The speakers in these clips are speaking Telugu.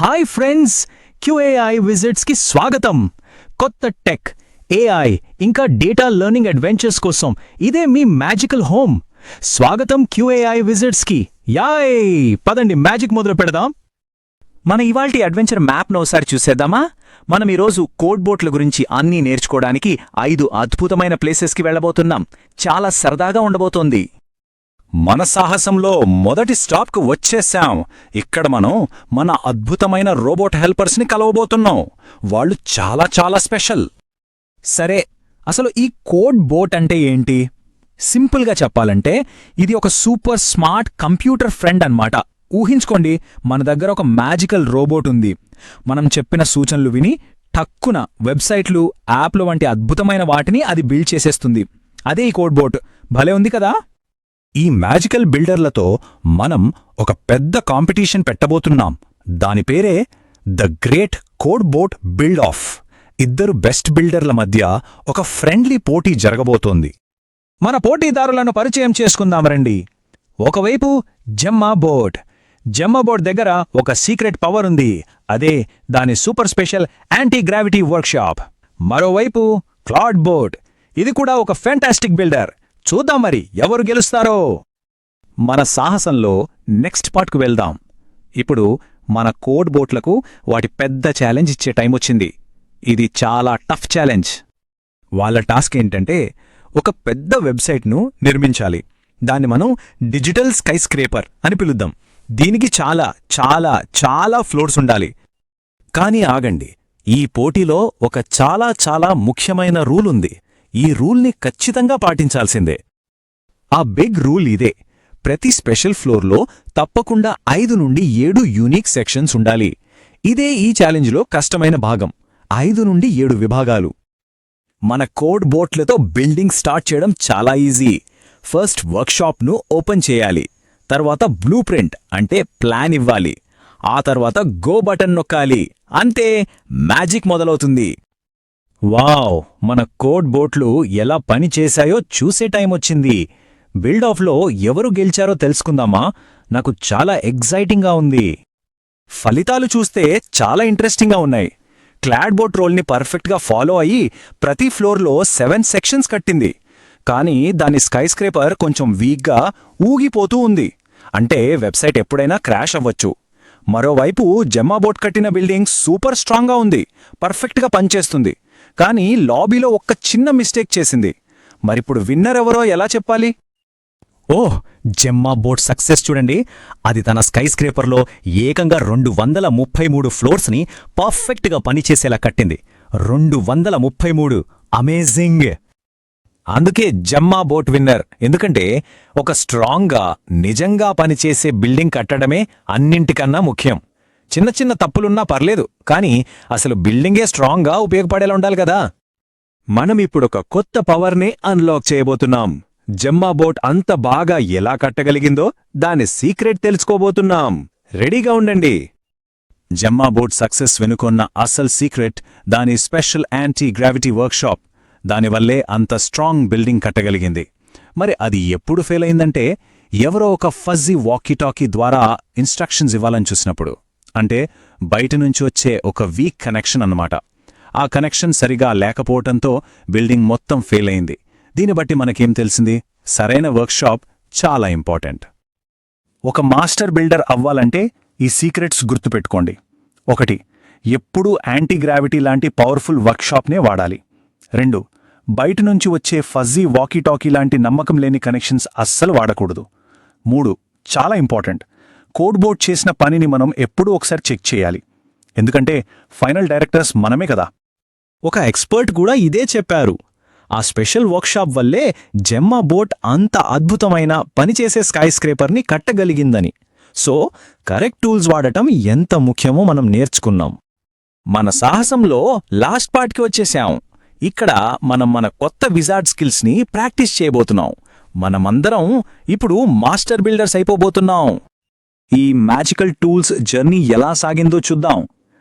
హాయ్ ఫ్రెండ్స్ క్యూఏఐ విజిట్స్కి స్వాగతం. కొత్త టెక్ ఏఐ ఇంకా డేటా లెర్నింగ్ అడ్వెంచర్స్ కోసం ఇదే మీ మ్యాజికల్ హోమ్. స్వాగతం క్యూఏఐ విజిట్స్కి. యాయ్! పదండి మ్యాజిక్ మొదలు పెడదాం. మన ఇవాల్టి అడ్వెంచర్ మ్యాప్ను ఒకసారి చూసేద్దామా? మనం ఈరోజు కోడ్ బోట్ల గురించి అన్నీ నేర్చుకోవడానికి ఐదు అద్భుతమైన ప్లేసెస్కి వెళ్ళబోతున్నాం. చాలా సరదాగా ఉండబోతోంది. మన సాహసంలో మొదటి స్టాప్కు వచ్చేశాం. ఇక్కడ మనం మన అద్భుతమైన రోబోట్ హెల్పర్స్ని కలవబోతున్నాం. వాళ్ళు చాలా చాలా స్పెషల్. సరే అసలు ఈ కోడ్ బోట్ అంటే ఏంటి? సింపుల్గా చెప్పాలంటే ఇది ఒక సూపర్ స్మార్ట్ కంప్యూటర్ ఫ్రెండ్ అన్నమాట. ఊహించుకోండి మన దగ్గర ఒక మ్యాజికల్ రోబోట్ ఉంది. మనం చెప్పిన సూచనలు విని టక్కున వెబ్సైట్లు యాప్లు వంటి అద్భుతమైన వాటిని అది బిల్డ్ చేసేస్తుంది. అదే ఈ కోడ్ బోట్. భలే ఉంది కదా? ఈ మ్యాజికల్ బిల్డర్లతో మనం ఒక పెద్ద కాంపిటీషన్ పెట్టబోతున్నాం. దాని పేరే the great code bot build off. ఇద్దరు బెస్ట్ బిల్డర్ల మధ్య ఒక ఫ్రెండ్లీ పోటీ జరగబోతోంది. మన పోటీదారులను పరిచయం చేసుకుందాం రండి. ఒకవైపు జమ్మా బోట్. జమ్మా బోట్ దగ్గర ఒక సీక్రెట్ పవర్ ఉంది. అదే దాని super special anti gravity workshop. మరోవైపు క్లాడ్ బోట్. ఇది కూడా ఒక ఫెంటాస్టిక్ బిల్డర్. చూద్దాం మరి ఎవరు గెలుస్తారో. మన సాహసంలో నెక్స్ట్ పార్ట్కు వెళ్దాం. ఇప్పుడు మన కోడ్ బోట్లకు వాటి పెద్ద ఛాలెంజ్ ఇచ్చే టైం వచ్చింది. ఇది చాలా టఫ్ ఛాలెంజ్. వాళ్ళ టాస్క్ ఏంటంటే ఒక పెద్ద వెబ్సైట్ను నిర్మించాలి. దాన్ని మనం డిజిటల్ స్కై స్క్రేపర్ అని పిలుద్దాం. దీనికి చాలా చాలా చాలా ఫ్లోర్స్ ఉండాలి. కానీ ఆగండి. ఈ పోటీలో ఒక చాలా చాలా ముఖ్యమైన రూల్ ఉంది. ఈ రూల్ని ఖచ్చితంగా పాటించాల్సిందే. ఆ బిగ్ రూల్ ఇదే. ప్రతి స్పెషల్ ఫ్లోర్లో తప్పకుండా ఐదు నుండి ఏడు యూనిక్ సెక్షన్స్ ఉండాలి. ఇదే ఈ ఛాలెంజ్లో కష్టమైన భాగం. ఐదు నుండి ఏడు విభాగాలు. మన కోడ్ బోట్లతో బిల్డింగ్ స్టార్ట్ చేయడం చాలా ఈజీ. ఫస్ట్ వర్క్షాప్ను ఓపెన్ చేయాలి. తర్వాత బ్లూ ప్రింట్ అంటే ప్లాన్ ఇవ్వాలి. ఆ తర్వాత గో బటన్ నొక్కాలి. అంతే. మ్యాజిక్ మొదలవుతుంది. వావ్ మన కోడ్ బోట్లు ఎలా పని చేశాయో చూసే టైం వచ్చింది. బిల్డాఫ్లో ఎవరు గెలిచారో తెలుసుకుందామా? నాకు చాలా ఎగ్జైటింగ్గా ఉంది. ఫలితాలు చూస్తే చాలా ఇంట్రెస్టింగ్గా ఉన్నాయి. క్లాడ్ బోట్ రోల్ని పర్ఫెక్ట్గా ఫాలో అయ్యి ప్రతి ఫ్లోర్లో సెవెన్ సెక్షన్స్ కట్టింది. కానీ దాని స్కైస్క్రేపర్ కొంచెం వీక్గా ఊగిపోతూ ఉంది. అంటే వెబ్సైట్ ఎప్పుడైనా క్రాష్ అవ్వచ్చు. మరోవైపు జమ్మా బోట్ కట్టిన బిల్డింగ్ సూపర్ స్ట్రాంగ్గా ఉంది. పర్ఫెక్ట్గా పనిచేస్తుంది. కానీ లాబీలో ఒక్క చిన్న మిస్టేక్ చేసింది. మరిప్పుడు విన్నర్ ఎవరో ఎలా చెప్పాలి? ఓహ్ జెమ్మా బోట్ సక్సెస్ చూడండి. అది తన స్కై స్క్రేపర్లో ఏకంగా రెండు వందల ముప్పై మూడు ఫ్లోర్స్ని పర్ఫెక్ట్గా పనిచేసేలా కట్టింది. రెండు వందల ముప్పై మూడు. అమేజింగ్! అందుకే జమ్మా బోట్ విన్నర్. ఎందుకంటే ఒక స్ట్రాంగ్గా నిజంగా పనిచేసే బిల్డింగ్ కట్టడమే అన్నింటికన్నా ముఖ్యం. చిన్న చిన్న తప్పులున్నా పర్లేదు కానీ అసలు బిల్డింగే స్ట్రాంగ్గా ఉపయోగపడేలా ఉండాలి కదా. మనం ఇప్పుడొక కొత్త పవర్నే అన్లాక్ చేయబోతున్నాం. జమ్మా బోట్ అంత బాగా ఎలా కట్టగలిగిందో దాని సీక్రెట్ తెలుసుకోబోతున్నాం. రెడీగా ఉండండి. జమ్మా బోట్ సక్సెస్ వెనుకొన్న అసల్ సీక్రెట్ దాని స్పెషల్ యాంటీ గ్రావిటీ వర్క్షాప్ దానివల్లే అంత స్ట్రాంగ్ బిల్డింగ్ కట్టగలిగింది. మరి అది ఎప్పుడు ఫెయిల్ అయిందంటే ఎవరో ఒక ఫజ్జీ వాకీటాకీ ద్వారా ఇన్స్ట్రక్షన్స్ ఇవ్వాలని చూసినప్పుడు. అంటే బయట నుంచి వచ్చే ఒక వీక్ కనెక్షన్ అన్నమాట. ఆ కనెక్షన్ సరిగా లేకపోవటంతో బిల్డింగ్ మొత్తం ఫెయిల్ అయింది. దీన్ని బట్టి మనకేం తెలిసింది? సరైన వర్క్షాప్ చాలా ఇంపార్టెంట్. ఒక మాస్టర్ బిల్డర్ అవ్వాలంటే ఈ సీక్రెట్స్ గుర్తుపెట్టుకోండి. ఒకటి ఎప్పుడూ యాంటీ గ్రావిటీ లాంటి పవర్ఫుల్ వర్క్షాప్నే వాడాలి. రెండు బయట నుంచి వచ్చే ఫజ్జీ వాకీటాకీ లాంటి నమ్మకం లేని కనెక్షన్స్ అస్సలు వాడకూడదు. మూడు చాలా ఇంపార్టెంట్. కోడ్బోర్డ్ చేసిన పనిని మనం ఎప్పుడూ ఒకసారి చెక్ చేయాలి. ఎందుకంటే ఫైనల్ డైరెక్టర్స్ మనమే కదా. ఒక ఎక్స్పర్ట్ కూడా ఇదే చెప్పారు. ఆ స్పెషల్ వర్క్షాప్ వల్లే జెమ్మా బోట్ అంత అద్భుతమైన పనిచేసే స్కై స్క్రేపర్ని కట్టగలిగిందని. సో కరెక్ట్ టూల్స్ వాడటం ఎంత ముఖ్యమో మనం నేర్చుకున్నాం. మన సాహసంలో లాస్ట్ పార్ట్కి వచ్చేసాం. ఇక్కడ మనం మన కొత్త విజార్డ్ స్కిల్స్ని ప్రాక్టీస్ చేయబోతున్నాం. మనమందరం ఇప్పుడు మాస్టర్ బిల్డర్స్ అయిపోబోతున్నాం. ఈ మ్యాజికల్ టూల్స్ జర్నీ ఎలా సాగిందో చూద్దాం.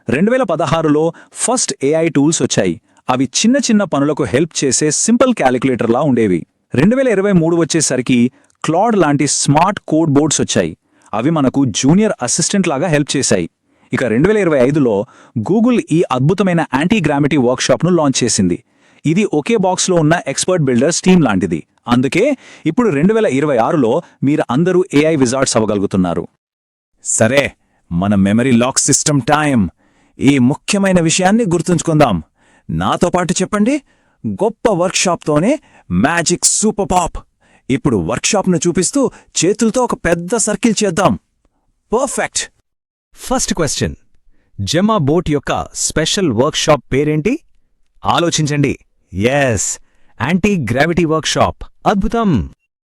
రెండు వేల పదహారులో ఫస్ట్ ఏఐ టూల్స్ వచ్చాయి. అవి చిన్న చిన్న పనులకు హెల్ప్ చేసే సింపుల్ క్యాలిక్యులేటర్లా ఉండేవి. రెండు వేల ఇరవై మూడు వచ్చేసరికి క్లాడ్ లాంటి స్మార్ట్ కోడ్ బోర్డ్స్ వచ్చాయి. అవి మనకు జూనియర్ అసిస్టెంట్ లాగా హెల్ప్ చేశాయి. ఇక రెండు వేల ఇరవై ఐదులో గూగుల్ ఈ అద్భుతమైన యాంటీ గ్రామిటీ వర్క్షాప్ను లాంచ్ చేసింది. ఇది ఒకే బాక్స్లో ఉన్న ఎక్స్పర్ట్ బిల్డర్స్ టీమ్ లాంటిది. అందుకే ఇప్పుడు రెండు వేల ఇరవై ఆరులో మీరు అందరూ ఏఐ విజార్డ్స్ అవ్వగలుగుతున్నారు. సరే మన మెమరీ లాక్ సిస్టమ్ టైం ఈ ముఖ్యమైన విషయాన్ని గుర్తుంచుకుందాం. నాతో పాటు చెప్పండి. గొప్ప వర్క్షాప్తోనే మ్యాజిక్ సూపర్ పాప్. ఇప్పుడు వర్క్షాప్ను చూపిస్తూ చేతులతో ఒక పెద్ద సర్కిల్ చేద్దాం. Perfect. First question. Gemma bot యొక్క స్పెషల్ వర్క్షాప్ పేరేంటి? ఆలోచించండి. Yes anti gravity workshop. అద్భుతం.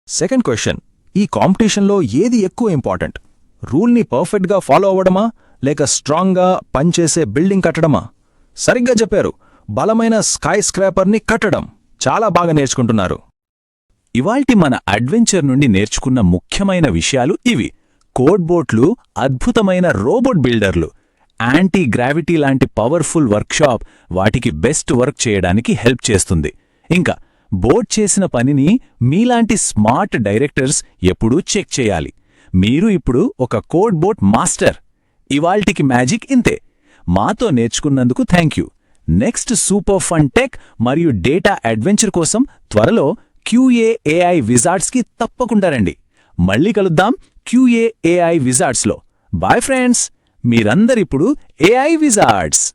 Second question. ఈ కాంపిటీషన్లో ఏది ఎక్కువ ఇంపార్టెంట్? రూల్ని పర్ఫెక్ట్గా ఫాలో అవ్వడమా? లేక స్ట్రాంగ్గా పనిచేసే బిల్డింగ్ కట్టడమా? సరిగ్గా చెప్పారు. బలమైన స్కై స్క్రాపర్ని కట్టడం. చాలా బాగా నేర్చుకుంటున్నారు. ఇవాల్టి మన అడ్వెంచర్ నుండి నేర్చుకున్న ముఖ్యమైన విషయాలు ఇవి. కోడ్బోట్లు అద్భుతమైన రోబోట్ బిల్డర్లు యాంటీ గ్రావిటీ లాంటి పవర్ఫుల్ వర్క్షాప్ వాటికి బెస్ట్ వర్క్ చేయడానికి హెల్ప్ చేస్తుంది. ఇంకా బోట్ చేసిన పనిని మీలాంటి స్మార్ట్ డైరెక్టర్స్ ఎప్పుడూ చెక్ చేయాలి. మీరు ఇప్పుడు ఒక కోడ్ బోట్ మాస్టర్ ఇవాల్టికి మ్యాజిక్ ఇంతే. మాతో నేర్చుకున్నందుకు thank you next super fun tech మరియు డేటా అడ్వెంచర్ కోసం త్వరలో క్యూఏఏఐ విజార్డ్స్కి తప్పకుండా రండి. మళ్ళీ కలుద్దాం క్యూఏఏఐ విజార్డ్స్లో బాయ్ ఫ్రెండ్స్ మీరందరిప్పుడు ఏఐ విజార్డ్స్